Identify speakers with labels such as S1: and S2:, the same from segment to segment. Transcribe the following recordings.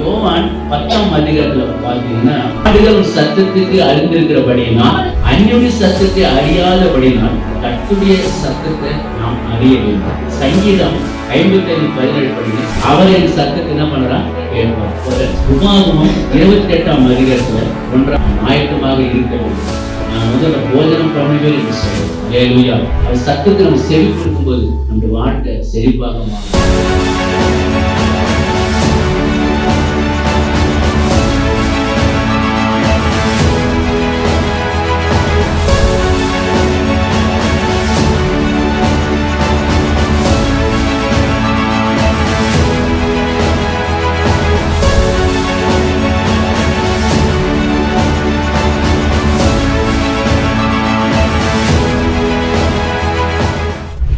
S1: யோவான் பத்தாம் அதிகாரத்துல பாத்தீங்கன்னா ஆடுகள் சத்தத்துக்கு அறிந்திருக்கிறபடினா அந்நிய சத்தத்தை அறியாதபடினால் கட்டுடைய சத்தத்தை நாம் அறிய வேண்டும். சங்கீதம் ஐம்பத்தி ஐந்து பதினேழு படி அவர் என் சத்தத்தை என்ன பண்றான் கேட்பார். ஒரு உபாகமம் இருபத்தி எட்டாம் அதிகாரத்துல ஒன்றாம் ஆயத்தமாக இருக்க வேண்டும். நான் வந்து அந்த போஜனம் பண்ணவே என்று சத்தத்தை நம்ம செவி கொடுக்கும்போது நம்ம வாழ்க்கை செழிப்பாக மாறும்.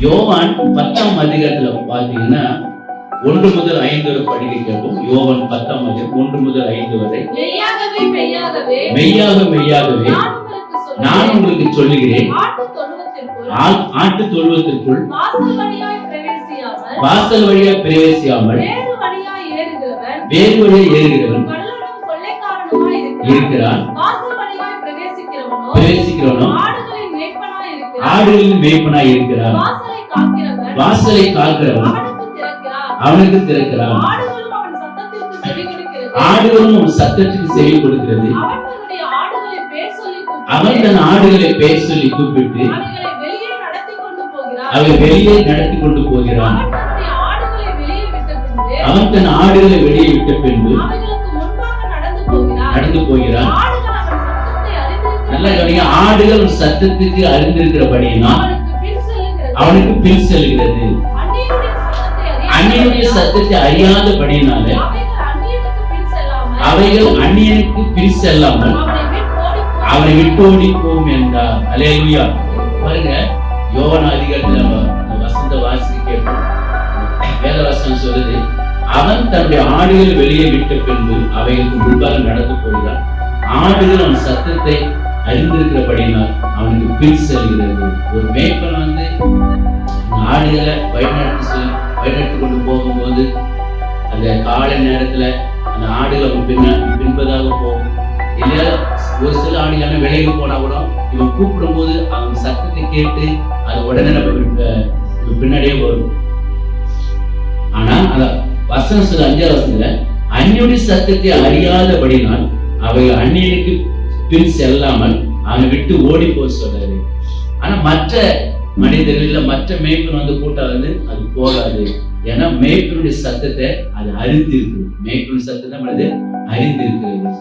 S1: யோவான் பத்தாம் அதிகாரத்துல பாத்தீங்கன்னா ஒன்று முதல் ஐந்து வரை படிக்க கேட்போம். யோவான் பத்தாம் அதிகாரம் ஒன்று முதல் ஐந்து வரை. மெய்யாக மெய்யாகவே.
S2: நான் உங்களுக்கு சொல்லுகிறேன். ஆட்டு தொழுவத்திற்குள் வாசல்
S1: வழியா பிரவேசியாமல்
S2: வேறு
S1: வழியா ஏறுகிறவன்
S2: இருக்கிறான்.
S1: பிரவேசிக்கிறவனும்
S2: ஆடுகளின் மேய்ப்பனாய் இருக்கிறான். வாசலை காக்கிறவன் அவனுக்கு திறக்கிறான் ஆடுகளும் அவன் சத்தத்திற்கு செவி கொடுக்கிறது.
S1: உன்
S2: அவன்
S1: தன் ஆடுகளை பேர் சொல்லி கூப்பிட்டு
S2: அவைகளை வெளியே நடத்தி கொண்டு போகிறான்.
S1: அவை வெளியே நடத்தி கொண்டு போகிறான்.
S2: அவன்
S1: தன் ஆடுகளை வெளியே விட்ட பின்பு
S2: நடந்து போகிறான்.
S1: நல்ல கவனிங்க ஆடுகள் உன் சத்தத்துக்கு அறிந்திருக்கிறபடினா
S2: அவனுக்கு பின்
S1: செல்கிறது.
S2: அந்நியனுடைய சத்தத்தை அறியாத
S1: அந்நியனுடைய சத்தத்தை அறியாதபடினால
S2: அவைகள் அந்நியனுக்கு பின் செல்லாமல் அவனை விட்டு
S1: அவனை விட்டு ஓடி
S2: ஓடி
S1: போம் என்றார். அலேலுயா பாருங்க யோவன அதிகாரத்துல வசந்த வாசிக்க வேதவாசனம் சொல்லுது அவன் தன்னுடைய ஆடுகளை வெளியே விட்ட பின்பு அவைகளுக்கு முன்பாக நடந்து போகிறான். ஆடுகள் அவன் சத்தத்தை அறிந்திருக்கிறபடினால் அவனுக்கு பின் செல்கிறது. ஒரு மேய்ப்பன் வந்து ஆடுகளை வழிநடத்தி வழிநடத்தி கொண்டு போகும்போது அந்த காலை நேரத்துல அந்த ஆடுகள் அவன் பின்ன பின்பதாக போகும். இல்ல ஒரு சில ஆடுகள் விலைக்கு போனா கூட இவன் கூப்பிடும்போது அவன் சத்தத்தை கேட்டு அது உடனே நம்ம பின்னாடியே வரும். ஆனா அந்த வசனம் சில அஞ்சாவது வசனத்துல அந்நியுடைய சத்தத்தை அறியாதபடினால் அவை அந்நியனுக்கு பின் செல்லாமல் அவனை விட்டு ஓடி போக சொல்றாரு. ஆனா மற்ற மனிதர்கள் இல்ல மற்ற மேய்ப்பன் வந்து கூட்டம் வந்து அது போகாது. ஏன்னா மேய்ப்பனுடைய சத்தத்தை அது அறிந்திருக்கு மேய்ப்பனுடைய சத்தத்தை நம்மளது அறிந்திருக்கிறது.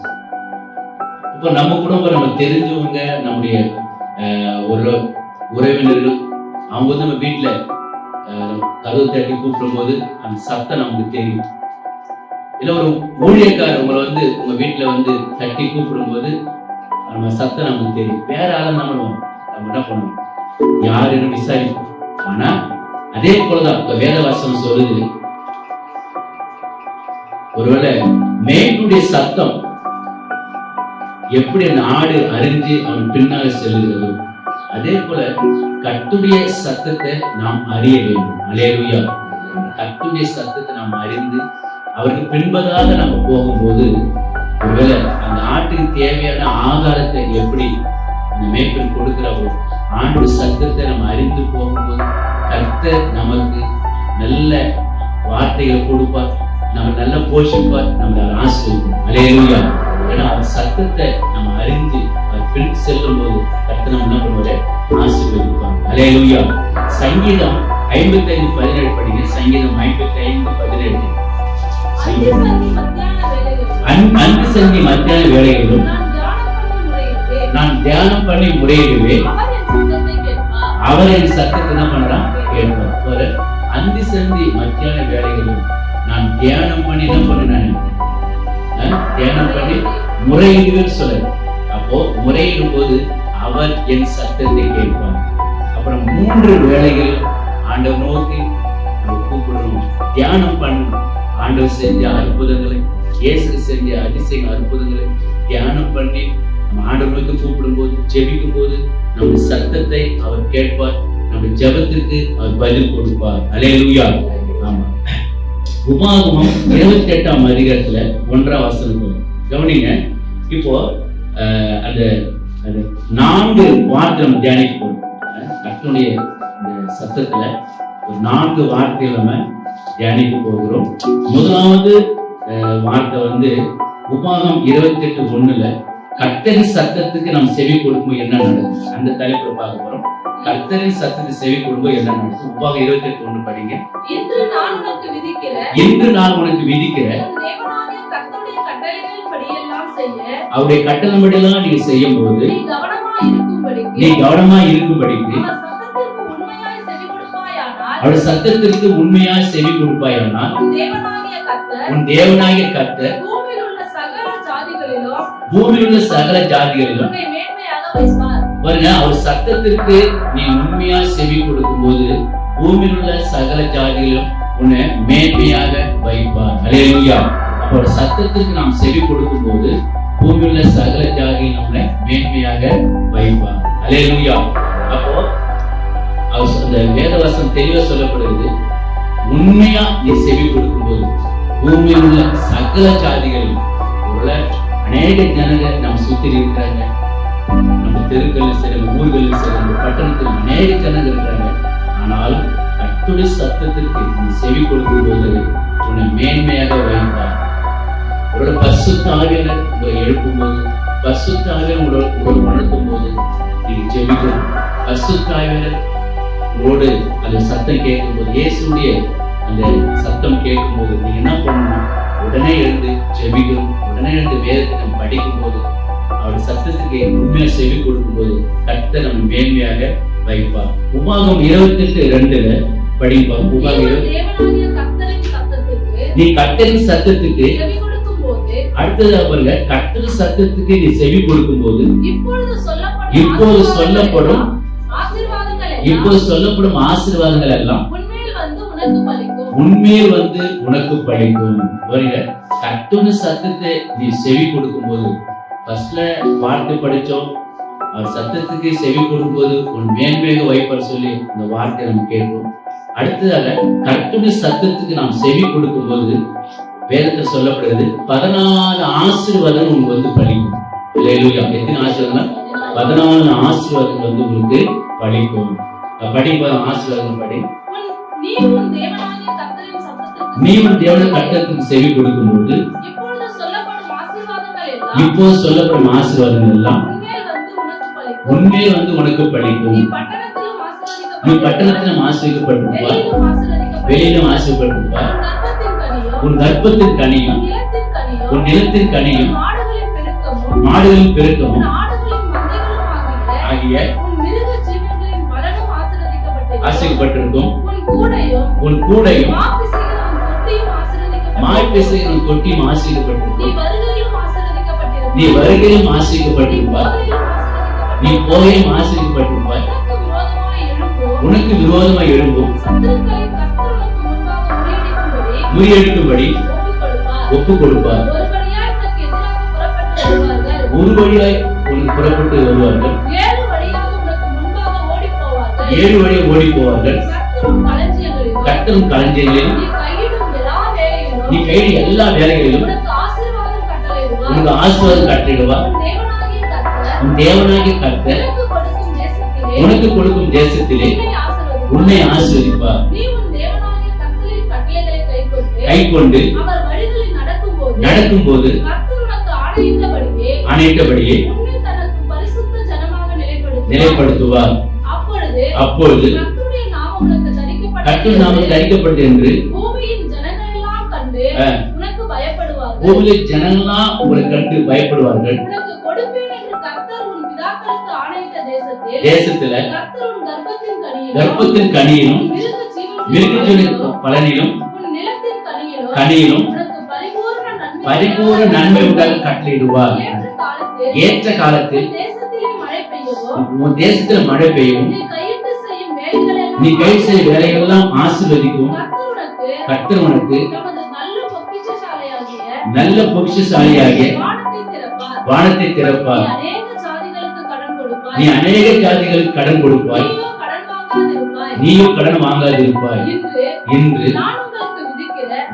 S1: இப்போ நம்ம குடும்பம் நம்ம தெரிஞ்சவங்க நம்முடைய ஒரு உறவினர்கள் அவங்க வந்து நம்ம வீட்டுல கதவு தட்டி கூப்பிடும்போது அந்த சத்தம் நமக்கு தெரியும். இல்ல ஒரு ஊழியக்காரர் உங்களை வந்து உங்க வீட்டுல வந்து தட்டி கூப்பிடும்போது நம்ம சத்தம் நமக்கு தெரியும். வேற ஆளை நம்ம நம்ம என்ன பண்ணுவோம் யாருன்னு விசாரிப்போம். ஆனா அதே போலதான் இப்ப வேதவாசனம் சொல்லுது. ஒருவேளை மேய்ப்புடைய சத்தம் எப்படி அந்த ஆடு அறிஞ்சு அவன் பின்னால செல்கிறதோ அதே போல கத்துடைய சத்தத்தை நாம் அறிய வேண்டும். அலேலுயா கத்துடைய சத்தத்தை நாம் அறிந்து அவருக்கு பின்பதாக நம்ம போகும்போது ஒருவேளை அந்த ஆட்டுக்கு தேவையான ஆகாரத்தை எப்படி அந்த மேய்ப்பன் கொடுக்கிறவோ ஆண்டு சத்தத்தை நம்ம அறிந்து போகும்போது கர்த்தர் நமக்கு நல்ல வார்த்தைகளை கொடுப்பார் நம்ம நல்ல போஷிப்பார் நம்ம ஆசிரியர் அலையா ஏன்னா அவர் சத்தத்தை நம்ம அறிந்து அவர் பின் செல்லும் போது கர்த்தர் நம்ம என்ன பண்ணுவாரு? ஆசீர்வதிப்பார். அலையா சங்கீதம் ஐம்பத்தி ஐந்து பதினேழு படிங்க. சங்கீதம் ஐம்பத்தி ஐந்து பதினேழு சங்கீதம் அன்பு சந்தி மத்தியான வேலைகளிலும்
S2: நான் தியானம் பண்ணி முறையிடுவேன்.
S1: முறையிடுவே
S2: அவர் என் சத்தத்தை
S1: என்ன பண்றான் கேட்பார். அந்தி சந்தி மத்தியான வேலைகளிலும் நான் தியானம் பண்ணி என்ன பண்ணேன் நான்? தியானம் பண்ணி முறையிடுவேன் சொல்ல அப்போ முறையிடும் போது அவர் என் சத்தத்தை கேட்பார். அப்புறம் மூன்று வேளைகள் ஆண்டவர் நோக்கி நம்ம கூப்பிடணும். தியானம் பண்ணணும். ஆண்டவர் செஞ்ச அற்புதங்களை இயேசு செஞ்ச அதிசய அற்புதங்களை தியானம் பண்ணி நம்ம ஆண்டவர் நோக்கி கூப்பிடும்போது ஜெபிக்கும் போது நம்முடைய சத்தத்தை அவர் கேட்பார் நம்முடைய ஜெபத்திற்கு அவர் பதில் கொடுப்பார். அலேலூயா ஆமா. உபாகமம் இருபத்தி எட்டாம் அதிகாரத்துல ஒன்றாம் வசனத்துல. கவனிங்க. இப்போ அந்த நான்கு வார்த்தை நம்ம தியானிக்க போறோம். சத்தத்துல ஒரு நான்கு வார்த்தைகள் நம்ம தியானிக்க போகிறோம். முதலாவது வார்த்தை வந்து உபாகம் இருபத்தி எட்டு ஒண்ணுல கர்த்தரின் சத்தத்துக்கு நாம் செவி கொடுக்கும்போது என்ன நடக்கும் அந்த தலைப்புல பார்க்க போறோம். கர்த்தரின் சத்தத்துக்கு செவி கொடுக்கும்போது என்ன நடக்கும் உபாகம் இருபத்தி எட்டு ஒண்ணு படிங்க.
S2: இன்று நான் உனக்கு விதிக்கிற
S1: இன்று நான் உனக்கு விதிக்கிற
S2: உன் தேவனாகிய கர்த்தருடைய கட்டளைகளின்படியெல்லாம் செய்ய
S1: அவருடைய கட்டளம்படியெல்லாம் நீங்க செய்யும் போது
S2: நீ
S1: கவனமா இருக்கும்படிக்கு
S2: அவர் சத்தத்திற்கு உண்மையாய் செவி கொடுப்பாயானால் உன் தேவனாகிய கர்த்தர் பூமியில் உள்ள சகல ஜாதிகளிலும்
S1: பூமியில் உள்ள சகல ஜாதிகளிலும்
S2: உன்னை மேன்மையாக வைப்பார்.
S1: பாருங்க அவர் சத்தத்திற்கு நீ உண்மையா செவி கொடுக்கும்போது பூமியில் உள்ள சகல ஜாதிகளிலும் உன்னை மேன்மையாக வைப்பார். அலேலுயா அப்போ சத்தத்திற்கு நாம் செவி கொடுக்கும்போது பூமியில் உள்ள சகல ஜாதியில் நம்மளை மேன்மையாக வைப்பார். அலேலுயா அப்போ அந்த வேதவசம் தெளிவா சொல்லப்படுகிறது. உண்மையா நீ செவி கொடுக்கும்போது பூமியில் உள்ள சகல ஜாதிகளிலும் அநேக ஜனங்கள் நம்ம சுத்தி இருக்கிறாங்க. நம்ம தெருக்களில் சரி நம்ம ஊர்களில் சரி நம்ம பட்டணத்தில் அநேக ஜனங்கள் இருக்கிறாங்க. ஆனால் கட்டுரை சத்தத்திற்கு நீ செவி கொடுக்கும் போது உன்னை மேன்மையாக வைப்பார் உங்களோட பசுத்தாவியனர் உங்களை எழுப்பும் போது பசுத்தாவியர் உங்களோட உங்களை வளர்க்கும் போது நீங்க ஜெபிக்கணும் பசுத்தாவியனர் உங்களோடு அந்த சத்தம் கேட்கும் போது இயேசுடைய அந்த சத்தம் கேட்கும் போது நீங்க என்ன பண்ணணும்? உடனே எழுந்து ஜெபிக்கணும். உடனே எழுந்து வேதத்தை நம்ம படிக்கும் போது அவர் சத்தத்துக்கு உண்மையா செவி கொடுக்கும்போது கர்த்தர் நம்ம மேன்மையாக வைப்பார். உபாகம் இருபத்தி எட்டு ரெண்டுல படிப்போம். உபாகம்
S2: நீ
S1: நீ கர்த்தரின் சத்தத்துக்கு அடுத்தது பாருங்க கர்த்தர் சத்தத்துக்கு நீ செவி
S2: இப்பொழுது சொல்லப்படும்
S1: இப்போது சொல்லப்படும் இப்போது சொல்லப்படும் ஆசீர்வாதங்கள் எல்லாம் உண்மையில் வந்து உனக்கு பழிக்கும் கர்த்தருடைய சத்தத்தை நீ செவி கொடுக்கும்போது ஃபர்ஸ்ட்ல வார்த்தை படிச்சோம் அவர் சத்தத்துக்கு செவி கொடுக்கும்போது உன் மேன்மேக வைப்பார் சொல்லி இந்த வார்த்தை நம்ம கேட்போம். அடுத்ததாக கர்த்தருடைய சத்தத்துக்கு நாம் செவி கொடுக்கும்போது வேதத்தில் சொல்லப்படுகிறது பதினாலு ஆசீர்வாதம் உங்களுக்கு வந்து பழிக்கும் எத்தனை ஆசீர்வாதம் பதினாலு ஆசீர்வாதம் வந்து உங்களுக்கு பழிக்கும் படிப்பது ஆசீர்வாதம் படி
S2: நீ உன் தேவனாகிய கர்த்தரின் சத்தத்திற்கு
S1: நீ உன் தேவன கட்டத்துக்கு செவி கொடுக்கும்போது இப்போ சொல்லப்படும் ஆசீர்வாதங்கள் எல்லாம் உண்மையே வந்து உனக்கு பழிக்கும்
S2: பட்டணத்திலும்
S1: நீ. பட்டணத்திலும் ஆசீர்வதிக்கப்பட்டிருப்பாய்
S2: வெளியிலும் ஆசீர்வதிக்கப்பட்டிருப்பாய் உன் கர்ப்பத்தின் கனியும்
S1: உன்
S2: நிலத்தின் கனியும் மாடுகளின் பெருக்கமும் ஆகிய
S1: ஆசீர்வப்பட்டிருக்கும்.
S2: உன் கூடையும்
S1: உன்
S2: தொட்டியும்
S1: ஆசீர்வப்பட்டிருக்கும்.
S2: நீ வருகையிலும்
S1: ஆசீர்வப்பட்டிருப்பாய்.
S2: நீ
S1: போகையும் ஆசீர்வப்பட்டிருப்பாய்.
S2: உனக்கு விரோதமாய் எழும்பும். முறியடிக்கும்படி.
S1: ஒப்பு கொடுப்பார். ஒரு வழியாய் உனக்கு புறப்பட்டு வருவார்கள்.
S2: ஏழு
S1: வழி ஓடி போவார்கள் கட்டரும் களஞ்சியங்களிலும்
S2: நீ
S1: கையில் எல்லா வேலைகளிலும்
S2: உனக்கு ஆசீர்வாதம்
S1: கட்டிடுவா.
S2: உன் தேவனாகிய கர்த்தர் உனக்கு கொடுக்கும் தேசத்திலே உன்னை கைக்கொண்டு
S1: கை கொண்டு
S2: தனக்கு பரிசுத்த ஜனமாக நிலைப்படுத்துவார். அப்பொழுது கர்த்தருடைய நாமம்
S1: தரிக்கப்பட்டு என்று பூமியில் ஜனங்களாம் உங்களை கண்டு பயப்படுவார்கள்.
S2: கர்த்தர் தேசத்தில் கர்த்தர் கர்ப்பத்தின் கனியிலும்
S1: கர்ப்பத்தின் கனியிலும்
S2: உன் மிருக ஜீவன்களின்
S1: மிருகஜீவனின்
S2: பலனிலும், கனியிலும் பரிபூரண நன்மை
S1: உண்டாக கட்டளையிடுவார்.
S2: ஏற்ற காலத்தில் தேசத்திலே மழை பெய்யவும் நீ
S1: கை செய்ய வேலையெல்லாம் ஆசீர்வதிக்கும்.
S2: கர்த்தர் உனக்கு நல்ல பொக்கிஷசாலையாகிய வானத்தை திறப்பார். நீ அநேக ஜாதிகளுக்கு கடன் கொடுப்பாய்.
S1: நீயும் கடன் வாங்காதிருப்பாய்.
S2: இன்று
S1: இன்று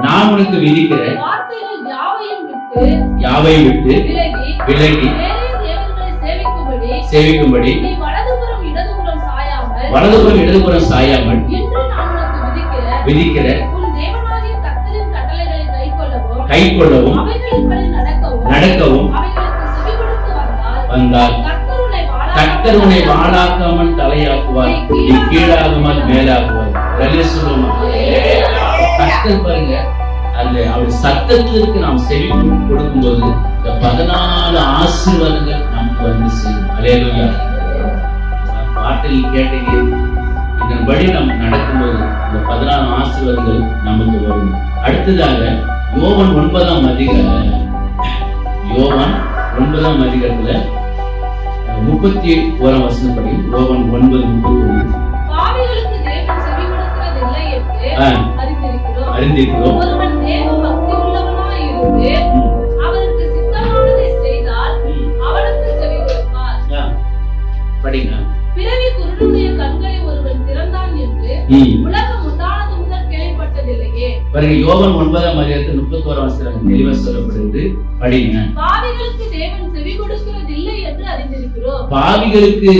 S2: நான்
S1: உனக்கு விதிக்கிற
S2: வார்த்தைகள் யாவையும் விட்டு
S1: யாவை விட்டு
S2: விலகி சேவிக்கும்படி வலதுபுறம் இடதுபுறம் சாயாமல் விதிக்கிற
S1: கை கொள்ளவும்
S2: நடக்கவும் வந்தால் கர்த்தர் உன்னை
S1: வாழாக்காமல் தலையாக்குவார் நீ கீழாகாமல் சொல்லுமா கர்த்தர் பாருங்க அந்த அவர் சத்தத்திற்கு நாம் செவி கொடுக்கும்போது இந்த பதினாலு ஆசீர்வாதங்கள் நமக்கு வந்து சேரும். அலையலுயா. பாட்டில் கேட்டீங்க. இதன்படி நம்ம நடக்கும்போது இந்த பதினாலு ஆசீர்வாதங்கள் நமக்கு வரும். அடுத்ததாக யோவன் ஒன்பதாம் அதிகார யோவான் ஒன்பதாம் அதிகாரத்துல முப்பத்தி ஓராம் வசனப்படி யோவான் ஒன்பது முப்பத்தி ஒன்று
S2: அறிந்திருக்கிறோம்.
S1: அறிந்திருக்கிறோம்.
S2: உலகம் உண்டானது முதல் கேள்விப்பட்டதில்லையே.
S1: பாருங்க யோவான் ஒன்பதாம் அதிகாரத்தில் முப்பத்தி ஓராம் வசனம் தெளிவா சொல்லப்படுது. படிங்க.
S2: பாவிகளுக்கு தேவன் செவி கொடுக்கிறதில்லை என்று அறிந்திருக்கிறோம்.
S1: பாவிகளுக்கு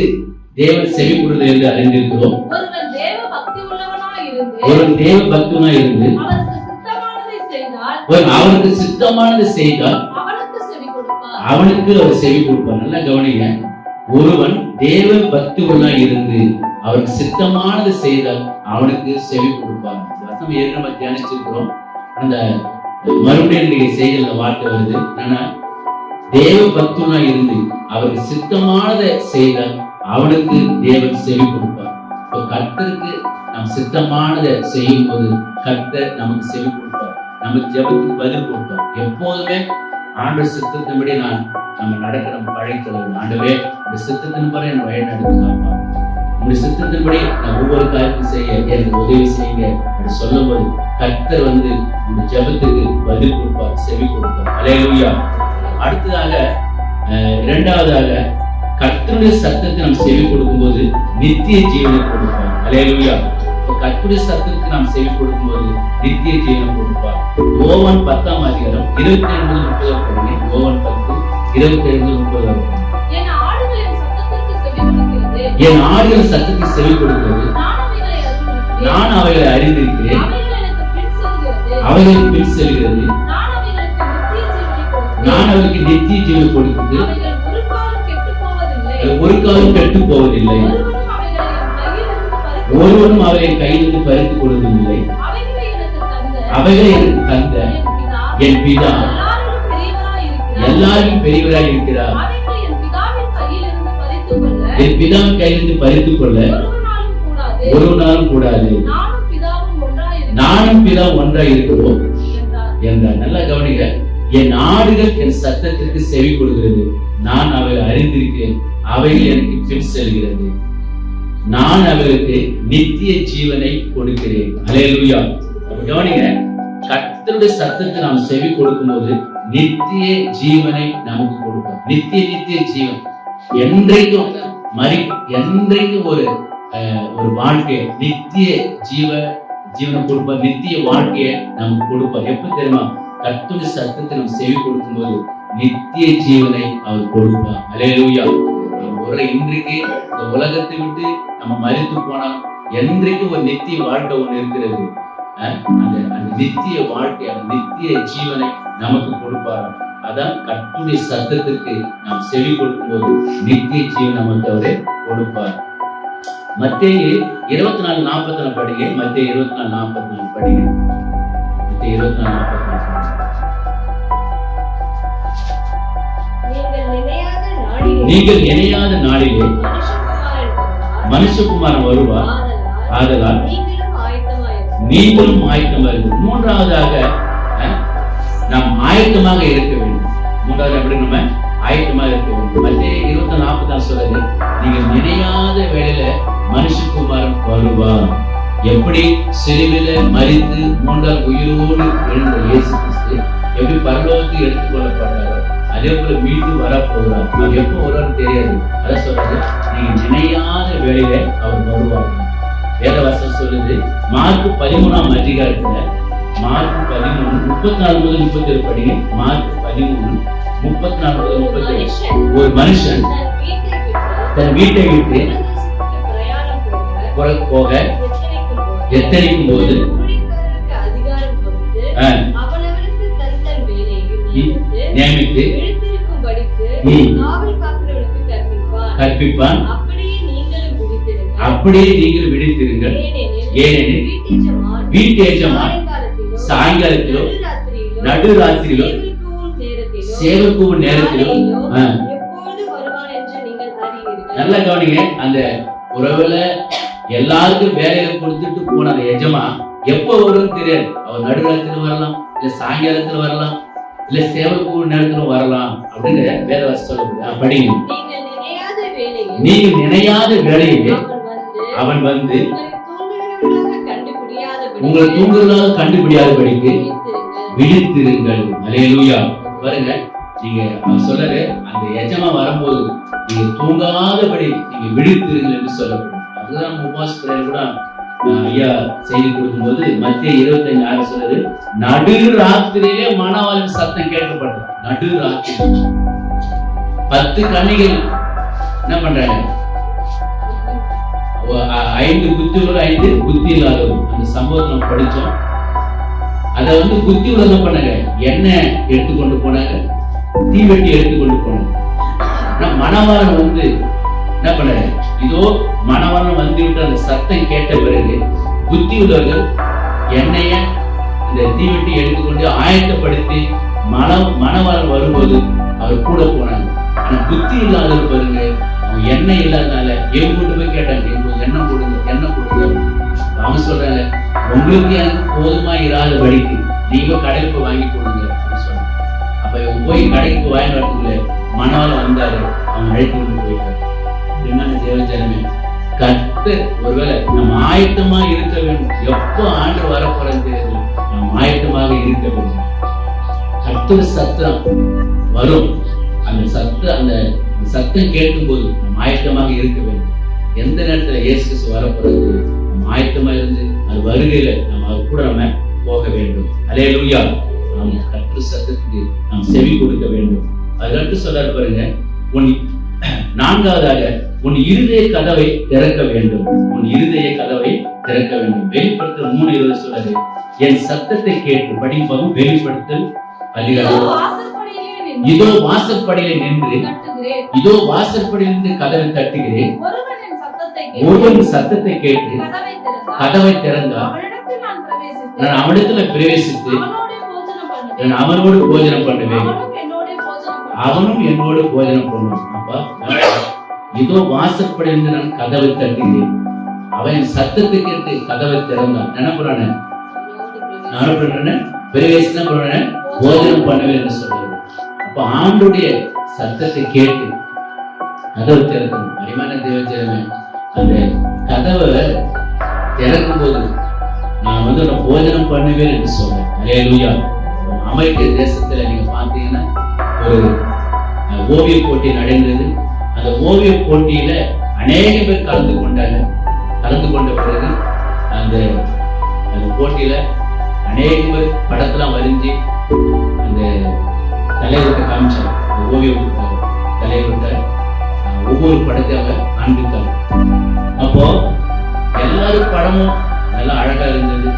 S1: தேவன் செவி கொடுதல் என்று அறிந்திருக்கிறோம்.
S2: ஒருவன் தேவ பக்தி உள்ளவனாய் இருந்து
S1: ஒரு தேவ பக்தனா இருந்து
S2: அவருக்கு சித்தமானதை செய்தால்
S1: ஒரு அவனுக்கு சித்தமானது செய்தால்
S2: அவனுக்கு செவி கொடுப்பார்.
S1: அவனுக்கு அவர் செவி கொடுப்பார். நல்லா கவனிங்க. ஒருவன் தேவ பக்தி உள்ளா இருந்து அவருக்கு சித்தமானது செய்தால் அவனுக்கு செவி கொடுப்பார் இந்த ஏற்கனவே நம்ம தியானிச்சிருக்கிறோம். அந்த மறுபடியும் நீங்க செய்கிற வார்த்தை வருது. ஆனா தேவ பக்தனா இருந்து அவருக்கு சித்தமானதை செய்தால் அவனுக்கு தேவன் செவி கொடுப்பார். இப்போ கர்த்தருக்கு நாம் சித்தமானதை செய்யும் போது கர்த்தர் நமக்கு செவி கொடுப்பார். நம்ம ஜபத்துக்கு பதில் கொடுப்பார். எப்போதுமே ஆண்டு சித்தத்தின்படி நான் நம்ம நடக்க நம்ம ஆண்டுவே ஆண்டவே இந்த சித்தத்தின்படி என் வழி நடத்துக்காப்பா உங்களுடைய சித்தத்தின்படி நான் ஒவ்வொரு காரியத்தையும் செய்ய எனக்கு உதவி செய்யுங்க சொல்லும் போது கர்த்தர் வந்து இந்த ஜெபத்துக்கு பதில் கொடுப்பார் செவி கொடுப்பார். அலையலுயா அடுத்ததாக இரண்டாவதாக கர்த்தருடைய சத்தத்தை நாம் செவி கொடுக்கும்போது நித்திய ஜீவனை கொடுப்பார். அலையலுயா கர்த்தருடைய சத்தத்துக்கு நாம் செவி கொடுக்கும்போது நித்திய ஜீவனை கொடுப்பார். ஓவன் பத்தாம் அதிகாரம் இருபத்தி ஐந்து முப்பது படிங்க. பத்து இருபத்தி ஐந்து முப்பது
S2: என் ஆடுகள்
S1: சத்தத்தை செவி கொடுக்கிறது
S2: நான் அவைகளை அறிந்திருக்கிறேன்.
S1: அவைகளை
S2: அவைகள் பின் செல்கிறது. நான்
S1: அவருக்கு நித்திய ஜீவி
S2: கொடுக்கிறேன் ஒரு காலம்
S1: கெட்டு போவதில்லை.
S2: ஒருவரும் அவரை கையிலிருந்து
S1: பறித்துக் கொள்வதில்லை.
S2: அவைகளை எனக்கு தந்த என் பிதா.
S1: எல்லாரும் பெரியவராய் இருக்கிறார்.
S2: என் பிதாவின் கையிலிருந்து பறித்துக் கொள்ள
S1: ஒரு நாளும் கூடாது.
S2: நானும்
S1: பிதா ஒன்றாய் இருக்கிறோம்
S2: என்றார்.
S1: நல்லா கவனிங்க. என் ஆடுகள் என் சத்தத்திற்கு செவி கொடுக்கிறது. நான் அவைகளை அறிந்திருக்கிறேன். அவைகள் எனக்கு பின் செல்கிறது. நான் அவர்களுக்கு நித்திய ஜீவனை கொடுக்கிறேன். அலையலுயா கவனிங்க. கர்த்தருடைய சத்தத்தை நாம் செவி கொடுக்கும்போது நித்திய ஜீவனை நமக்கு கொடுக்கும் நித்திய நித்திய ஜீவன். என்றைக்கும் மறி என்றைக்கும் ஒரு அஹ், ஒரு வாழ்க்கை நித்திய ஜீவ ஜீவனை கொடுப்பார் நித்திய வாழ்க்கையை நமக்கு கொடுப்பார் எப்ப தெரியுமா? கத்துடைய சத்தத்தை நம்ம செவி கொடுக்கும்போது நித்திய ஜீவனை அவர் கொடுப்பார். அலையலூயா ஒரு இன்றைக்கு இந்த உலகத்தை விட்டு நம்ம மறித்து போனால் என்றைக்கும் ஒரு நித்திய வாழ்க்கை ஒண்ணு இருக்கிறது. அஹ் அந்த அந்த நித்திய வாழ்க்கை அந்த நித்திய ஜீவனை நமக்கு கொடுப்பார். அதான் கர்த்தருடைய சத்தத்திற்கு நாம் செவி கொடுக்கும்போது நித்திய ஜீவன் நமக்கு அவரே கொடுப்பார். மத்திய இருபத்தி நாலு நாற்பத்தி நாலு படிங்க. மத்திய இருபத்தி நாலு நாற்பத்தி நாலு படிங்க. மத்திய இருபத்தி நாலு நாற்பத்தி நாலு
S2: நீங்கள்
S1: இணையாத நாளிலே
S2: மனுஷகுமாரன் வருவார். ஆதலால் நீங்களும்
S1: ஆயத்தமாக இருக்கும் மூன்றாவதாக நாம் ஆயத்தமாக இருக்க மூன்றாவது எப்படி நம்ம ஆயத்தமாக இருக்க. வேண்டும் மத்திய இருபத்தி நாற்பதாம் நாலு சொல்லுது நீங்க நினையாத வேலையில மனுஷகுமாரன் வருவார். எப்படி? சிலுவில மறித்து மூன்றாம் உயிரோடு எழுந்த இயேசு கிறிஸ்து எப்படி பரலோகத்துக்கு எடுத்துக்கொள்ளப்பட்டாரோ அதே போல மீண்டும் வரப்போகிறார். அவர் எப்போ வருவார்னு தெரியாது. அதை சொல்றது நீங்க நினையாத வேலையில அவர் வருவார். வேதவசம் சொல்லுது மார்க் பதிமூணாம் அதிகாரத்துல மார்க் பதிமூணு முப்பத்தி நாலு முதல் முப்பத்தி ஏழு படிங்க மார்க் பதிமூணு முப்பத்தி நாலு முப்பத்தி ஒரு மனுஷன்.
S2: தன் வீட்டை விட்டு போக எத்தனைக்கும் போது நியமித்து கற்பிப்பான். அப்படியே
S1: நீங்கள் விழித்திருங்கள்.
S2: ஏனெனில்
S1: வீட்டு எஜமான்
S2: சாயங்காலத்திலோ
S1: சாயங்காலத்திலோ
S2: நடுராத்திரியிலோ சேவிக்கும் நேரத்திலோ
S1: நல்லா கவனிங்க அந்த உறவுல எல்லாருக்கும் வேலையை கொடுத்துட்டு போன அந்த எஜமா எப்போ வரும்னு தெரியாது. அவர் நடுராத்திரி வரலாம் இல்ல சாயங்காலத்துல வரலாம் இல்ல சேவக்கூர் நேரத்துல வரலாம் அப்படின்னு வேதவாசி சொல்லப்படுது படிங்க நீங்க நினையாத வேலையிலே
S2: அவன் வந்து உங்களை
S1: தூங்குறதாக கண்டுபிடியாதபடிக்கு.
S2: விழித்திருங்கள்.
S1: அலையலூயா. பாருங்க. நீங்க சொல்றாரு அந்த எஜமா வரும்போது நீங்க தூங்காதபடி நீங்க விழித்திருங்கள் என்று சொல்லப்படும். அதுதான் உபாஸ் பிரேயர் கூட ஐயா செய்தி கொடுக்கும்போது மத்திய இருபத்தஞ்சு ஆறு சொல்றது நடு ராத்திரியிலே மணவாளன் சத்தம் கேட்கப்பட்டது. நடு ராத்திரி. பத்து கணிகள் என்ன பண்றாங்க? ஐந்து புத்தி ஐந்து புத்தி இல்லாதவர் அந்த சம்பவத்தை நம்ம படிச்சோம் அத வந்து குத்தி உள்ள பண்ணாங்க. எண்ணெய் எடுத்துக்கொண்டு போனாங்க. தீவெட்டி எடுத்துக்கொண்டு போனாங்க. மணவாளன் வந்து என்ன பண்ணாரு? இதோ மணவாளன் வந்து விட்டு அந்த சத்தம் கேட்ட பிறகு புத்தி உள்ளவர்கள் எண்ணெய இந்த தீவெட்டி எடுத்துக்கொண்டு ஆயத்தப்படுத்தி மன மணவாளன் வரும்போது அவர் கூட போனாங்க. ஆனா புத்தி இல்லாத பாருங்க அவன் எண்ணெய் இல்லாதனால எவ்வளவு போய் கேட்டாங்க? எண்ணெய் கொடுங்க எண்ணெய் கொடுங்க அவங்க சொல்றாங்க. உங்களுக்கு எனக்கு போதுமா இராத வழிக்கு? நீங்க கடைக்கு வாங்கி கொடுங்க சொன்னாங்க. அப்ப இவங்க போய் கடைக்கு வாங்கி வரதுக்குள்ள மணவாளன் வந்தாரு. அவன் அழைத்து கொண்டு போயிட்டாரு. என்ன தேவஜனமே? கத்து ஒருவேளை நம்ம ஆயத்தமா இருக்க வேண்டும். எப்போ ஆண்டு வரப்போறது தெரியல. நாம் ஆயத்தமாக இருக்க வேண்டும். கத்து சத்தம் வரும். அந்த சத்து அந்த சத்தம் கேட்கும்போது நம்ம ஆயத்தமாக இருக்க வேண்டும். எந்த நேரத்துல இயேசு வரப்போறது நம்ம ஆயத்தமா இருந்து அது வருகையில நம்ம அது கூட நம்ம போக வேண்டும். அலே லூயா நாம் கற்று சத்தத்துக்கு நாம் செவி கொடுக்க வேண்டும். அதுக்கடுத்து சொல்றாரு பாருங்க உன் நான்காவதாக உன் இருதய கதவை திறக்க வேண்டும். உன் இருதய கதவை திறக்க வேண்டும். வெளிப்படுத்தல் மூணு இருபது சொல்றாரு என் சத்தத்தை கேட்டு படிப்பதும் வெளிப்படுத்தல்
S2: இதோ
S1: அதிகாரம் இதோ வாசற்படியில நின்று. இதோ வாசற்படியிலிருந்து கதவை தட்டுகிறேன்.
S2: ஒருவன் சத்தத்தை கேட்டு கதவை அவனிடத்தில் நான்
S1: அவனிடத்துல பிரவேசித்து. நான் அவனோடு போஜனம் பண்ணுவேன்.
S2: அவனும் என்னோடே போஜனம் பண்ணுவான்.
S1: அப்பா இதோ வாசற்படியிலிருந்து நான் கதவை தட்டுகிறேன். அவன் என் சத்தத்தை கேட்டு கதவை திறந்தான்.
S2: என்னோடு பிரவேசித்து
S1: நான் பிரவேசினா பண்ணுவேன் போஜனம் பண்ணுவேன் என்று சொல்றாரு அப்ப ஆண்டுடைய சத்தத்தை கேட்டு கதவை திறக்கணும். அரிமான தேவச்சரமே அந்த கதவை திறக்கும் போது நான் வந்து உன்னை போஜனம் பண்ணுவேன் என்று சொல்றேன் அலேலுயா அமெரிக்க தேசத்தில் நீங்க பார்த்தீங்கன்னா ஒரு ஓவிய போட்டி நடந்தது. அந்த ஓவிய போட்டியில அநேக பேர் கலந்து கொண்டாங்க. கலந்து கொண்ட பிறகு அந்த அந்த போட்டியில அநேக பேர் படத்தெல்லாம் வரைஞ்சி அந்த தலைவர்கிட்ட காமிச்சாங்க. அந்த ஓவிய தலைவர்கிட்ட ஒவ்வொரு படத்தை அவங்க காண்பித்தாங்க அப்போ எல்லாரும் படமும் நல்லா அழகா இருந்தது.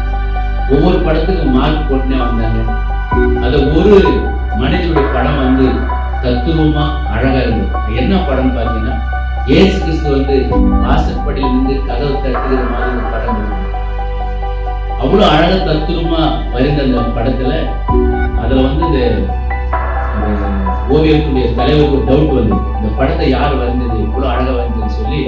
S1: ஒவ்வொரு படத்துக்கும் மார்க் போட்டுனே வந்தாங்க. அது ஒரு மனிதனுடைய படம் வந்து தத்துவமா அழகா இருந்தது. என்ன படம் பார்த்தீங்கன்னா ஏசு கிறிஸ்து வந்து வாசற்படியில் இருந்து கதவு தட்டுகிற மாதிரி ஒரு படம் அவ்வளவு அழகா தத்துவமா வரைந்த அந்த படத்துல அதுல வந்து இந்த ஓவியத்துடைய தலைவருக்கு டவுட் வந்தது. இந்த படத்தை யார் வரைந்தது? இவ்வளவு அழகா வரைந்ததுன்னு சொல்லி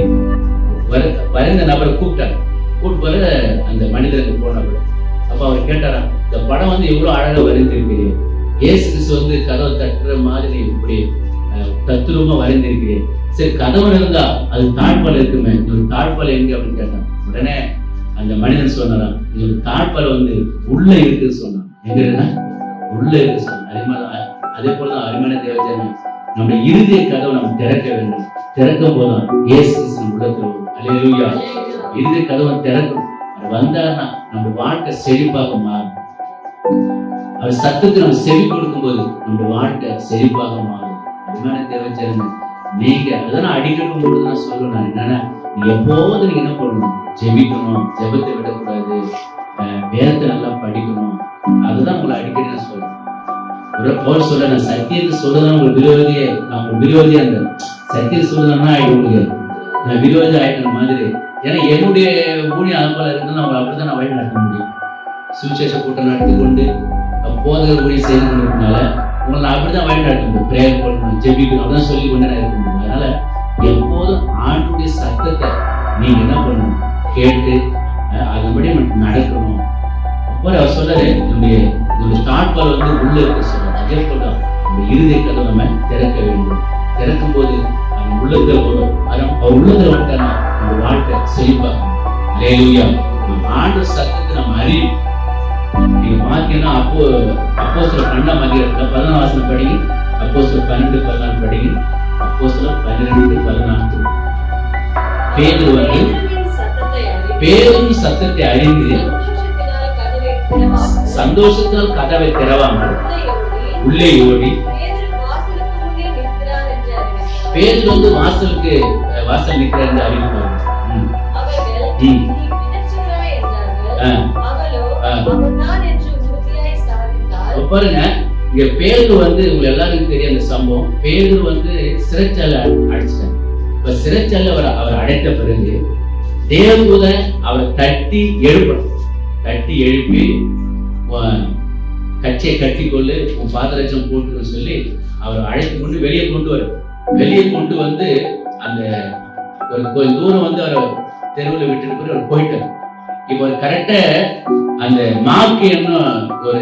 S1: வர- வரைந்த நபரை கூப்பிட்டாங்க. கூப்பிட்டு போல அந்த மனிதனுக்கு போனவர் அப்ப அவர் கேட்டாராம் இந்த படம் வந்து எவ்வளவு அழகா வரைந்திருக்கிறேன் இயேசு கிறிஸ்து வந்து கதவை தட்டுற மாதிரி இப்படி அஹ், வரைந்திருக்கிறேன் சரி கதவு இருந்தா அது தாழ்பால் இருக்குமே இது தாழ்பால் எங்க? அப்படின்னு கேட்டான். உடனே அந்த மனிதன் சொன்னாராம் இது ஒரு தாழ்பால் வந்து உள்ள இருக்குன்னு சொன்னான். எங்க உள்ள இருக்கு சொன்னான். அதே மாதிரி அதே போலதான் அருமையான தேவஜனம் நம்முடைய இறுதிய கதவை நம்ம திறக்க வேண்டும். திறக்கும் போதுதான் இயேசு கிறிஸ்து நம்ம அலையலூயா இறுதி கதவை திறக்கும். அவர் வந்தாருன்னா நம்ம வாழ்க்கை செழிப்பாக மாறும். அவர் சத்தத்துக்கு நம்ம செவி கொடுக்கும்போது நம்ம வாழ்க்கை செழிப்பாக மாறும். அதுமான தேவைச்சேருங்க நீங்க அதான் அடிக்கடி உங்களுக்கு நான் சொல்லுவேன் நான் என்னன்னா நீங்க எப்போது நீங்க என்ன பண்ணணும் ஜெபிக்கணும். ஜெபத்தை விடக்கூடாது. அஹ் வேதத்தை நல்லா படிக்கணும். அதுதான் உங்களை அடிக்கடி நான் சொல்றேன். ஒரு போல் சொல்ல நான் சத்தியத்தை சொல்லதான் உங்களுக்கு விரோதியே. நான் உங்களுக்கு விரோதியா இருந்தேன். சத்தியத்தை சொல்றதுனா ஆயிடும் உங்களுக்கு நான் விரோதி மாதிரி. ஏன்னா என்னுடைய ஊழிய அது போல இருக்குன்னு அப்படி தான் நான் வழி நடத்த முடியும். சுவிசேஷ கூட்டம் நடத்தி கொண்டு போதகர் ஊழியம் செய்து கொண்டிருக்கனால உங்களை நான் அப்படிதான் வழி நடத்த முடியும். ப்ரேயர் பண்ணணும் ஜெபிக்கணும் அப்படிதான் சொல்லி கொண்டு நான் இருக்க முடியும். அதனால எப்போதும் ஆண்டுடைய சத்தத்தை நீங்க என்ன பண்ணணும்? கேட்டு அஹ், அதுபடி நம்ம நடக்கணும். அப்போ அவர் சொல்றாரு நம்முடைய ஒரு ஸ்டார்ட் பால் வந்து உள்ள இருக்க சொல்றாரு. அதே போல நம்ம இருதய கதை நம்ம திறக்க வேண்டும். திறக்கும் போது உள்ளத்துல வரும் அதான் அவர் உள்ளத்துல வந்துட்டானா நம்ம வாழ்க்கை செழிப்பாகும் லேலுயா ஆண்டு சத்தத்தை நம்ம அறியும். நீங்க பாத்தீங்கன்னா அப்போ அப்போ சில பண்ண மதியத்துல பதினாலு வாசனம் படிங்க. அப்போ சில பன்னெண்டு பதினாலு படிங்க. அப்போ சில பன்னிரெண்டு பதினான்கு பேரு வந்து பேரும் சத்தத்தை அறிந்து சந்தோஷத்தால் கதவை திறவாமல்
S2: உள்ளே ஓடி,
S1: பேர் வந்து வாசலுக்கு வாசல் நிற்கிறார் அறிவிப்பார் ம். பாருங்க இங்க பேரு வந்து உங்க எல்லாருக்கும் தெரியும் அந்த சம்பவம். பேரு வந்து சிறைச்சாலை அடிச்சிட்டாங்க. இப்ப சிறைச்சாலை அவர் அவர் அடைத்த பிறகு தேவதூதன் அவரை தட்டி எழுப்பணும். தட்டி எழுப்பி கச்சையை கட்டிக்கொள்ளு உன் பாதரட்சம் போட்டுன்னு சொல்லி அவரை அழைத்து கொண்டு வெளியே கொண்டு வர வெளியே கொண்டு வந்து அந்த ஒரு கொஞ்சம் தூரம் வந்து அவரை தெருவில் விட்டுட்டு போய் அவர் போயிட்டார். இப்போ கரெக்டா அந்த மாக்கு என்ன ஒரு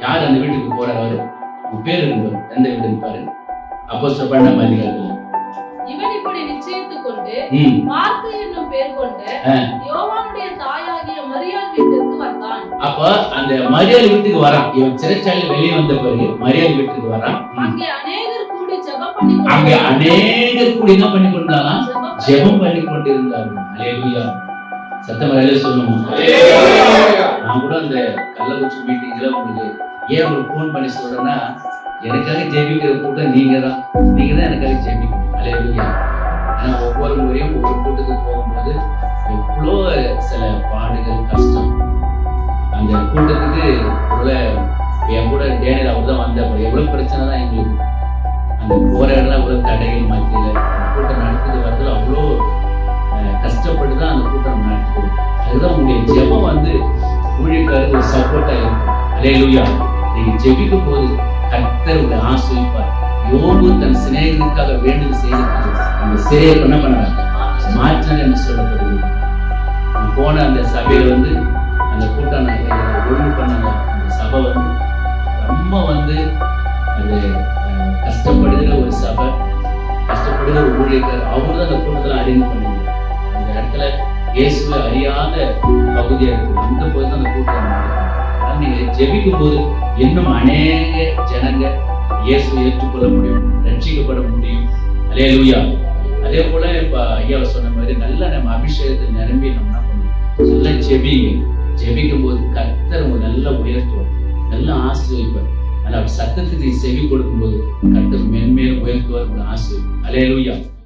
S1: யார் அந்த வீட்டுக்கு போறாரு அவரு? உன் பேர் இருக்கு எந்த வீட்டுக்கு பாரு? அப்போ பண்ண அதிகாரத்துல.
S2: இவன் இப்படி நிச்சயித்துக் கொண்டு
S1: ம்.
S2: மார்க்கு என்னும் பெயர் கொண்ட
S1: ஆ.
S2: யோவானுடைய தாயாகிய மரியாள் வீட்டிற்கு வந்தான்.
S1: அப்ப அந்த மரியாதை வீட்டுக்கு வரான். இவன் சிறைச்சாலை வெளியே வந்த பிறகு மரியாதை வீட்டுக்கு வரான்.
S2: அங்கே அநேகர் கூடி
S1: அங்க அநேகர் கூட என்ன பண்ணி கொண்டாலாம்
S2: ஜெபம்
S1: பண்ணி கொண்டிருந்தார்கள். அலேலுயா சத்தம் அலையில சொல்லணும் நான் கூட அந்த கள்ளக்குறிச்சி மீட்டிங்ல உங்களுக்கு ஏன் உங்களுக்கு ஃபோன் பண்ணி சொல்றேன்னா எனக்காக ஜெபிக்கிற கூட்டம் நீங்க தான் நீங்க தான் எனக்காக ஜெபிக்கணும். அலேலுயா ஆனா ஒவ்வொரு முறையும் ஒவ்வொரு கூட்டத்துக்கு போகும்போது எவ்வளோ சில பாடுகள் கஷ்டம். அந்த கூட்டத்துக்கு உள்ள என் கூட டேனியர் அவர் தான் வந்தப்ப எவ்வளவு பிரச்சனை தான் எங்களுக்கு. அந்த போற இடம் எவ்வளவு தடைகள் மத்தியில கூட்டம் நடத்திட்டு வரதுல அவ்வளோ கஷ்டப்பட்டு தான் அந்த கூட்டம் நடத்துது அதுதான் உங்களுடைய ஜெபம் வந்து ஊழியக்காரருக்கு ஒரு சப்போர்ட்டா இருக்கும். அலேலுயா நீங்கள் ஜெபிக்கும் போது கர்த்தர் உங்களை ஆசிரிப்பார் யோபு தன் சிநேகத்துக்காக வேண்டும் செய்து அந்த சிறையை என்ன பண்ணாங்க மாற்றம் என்று சொல்லப்படுது நான் போன அந்த சபையில் வந்து அந்த கூட்டம் ஒழுங்கு பண்ண அந்த சபை வந்து ரொம்ப வந்து அது கஷ்டப்படுகிற ஒரு சபை கஷ்டப்படுகிற ஒரு ஊழியர்கள் அவரு தான் அந்த கூட்டத்தில் அரேஞ்ச் பண்ணுங்க அந்த இடத்துல இயேசுவை அறியாத பகுதியா இருக்கும். அந்த போது தான் அந்த கூட்டம் ஆனால் நீங்கள் ஜெபிக்கும் போது இன்னும் அநேக ஜனங்க இயேசுவை ஏற்றுக்கொள்ள முடியும் ரட்சிக்கப்பட முடியும். அலேலூயா அதே போல இப்ப ஐயா சொன்ன மாதிரி நல்ல நம்ம அபிஷேகத்தை நிரம்பி நம்ம என்ன பண்ணணும்? நல்லா ஜெபிங்க. ஜெபிக்கும் போது கத்தர் உங்களை நல்லா உயர்த்துவார். நல்லா ஆசீர்வதிப்பார். ஆனா அவர் சத்தத்துக்கு செவி கொடுக்கும்போது கர்த்தர் மென்மேலும் உயர்த்துவார் ஆசை. அலையலூயா